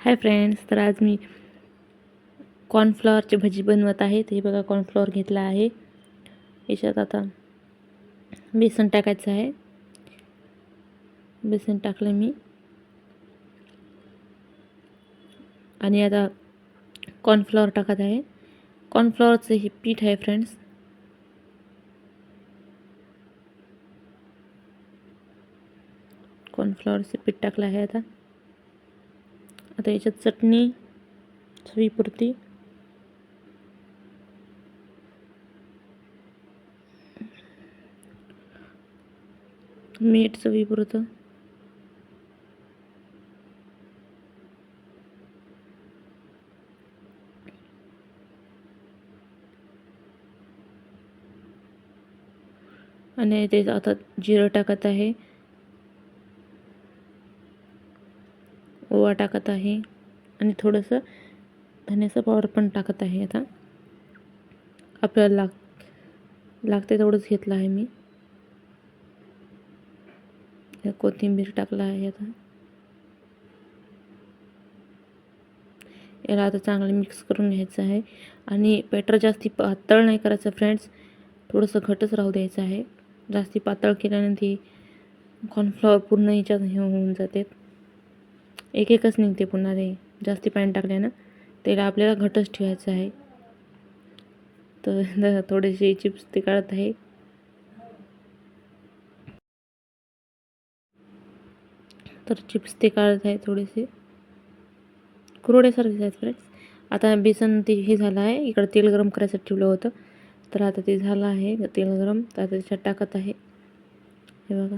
Hi friends तर आज मी कॉर्नफ्लॉवरची भजी बनवत आहे. ते बघा कॉर्नफ्लॉवर घेतला आहे. याच्यात आता बेसन टाकायचं आहे. बेसन टाकलं मी. आणि आता कॉर्नफ्लॉवर टाकत आहे. कॉर्नफ्लॉवरचं हे पीठ आहे फ्रेंड्स कॉर्नफ्लॉवरचं पीठ टाकलं आहे आता. आता याच्यात चटणी चवीपुरती मीठ चवीपुरतं आणि ते आता जिरं टाकत आहे. ओवा टाकत आहे आणि थोडंसं धन्याचं पावडर पण टाकत आहे आता. आपल्याला लाग लागते तेवढंच घेतलं आहे मी. कोथिंबीर टाकला आहे आता. याला आता चांगलं मिक्स करून घ्यायचं आहे. आणि बॅटर जास्ती पातळ नाही करायचं फ्रेंड्स. थोडंसं घटच राहू द्यायचं आहे. जास्ती पातळ केल्याने ती कॉर्नफ्लॉवर पूर्ण याच्यात हे होऊन जाते. एक एकच निघते पुन्हा ते. जास्ती पाणी टाकल्यानं त्याला आपल्याला घटच ठेवायचं आहे. तर थोडेसे चिप्स ते काढत आहे. तर चिप्स ते काढत आहे थोडेसे. कुरवड्यासारखे आहेत फ्रेंड्स आता बेसन ते हे झालं आहे. इकडं तेल गरम करायसाठी ठेवलं होतं. तर आता ते झालं आहे. तेल गरम. तर आता त्याच्यात टाकत आहे. हे बघा.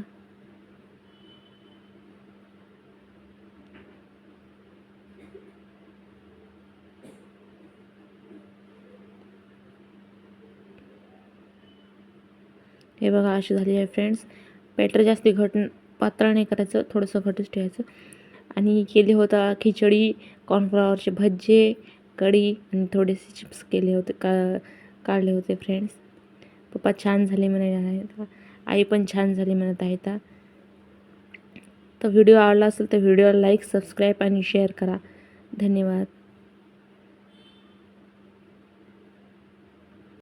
हे बघा अशी झाली आहे फ्रेंड्स बॅटर जास्ती घट पात्र नाही करायचं थोडंसं घटच ठेवायचं. आणि केले होता खिचडी कॉर्नफ्लॉवरचे भज्जे कढी आणि थोडेसे चिप्स केले होते का काढले होते फ्रेंड्स पप्पा छान झाले म्हणत आहेत. आई पण छान झाली म्हणत आहेत. तर व्हिडिओ आवडला असेल तर व्हिडिओला लाईक सबस्क्राईब आणि शेअर करा. धन्यवाद.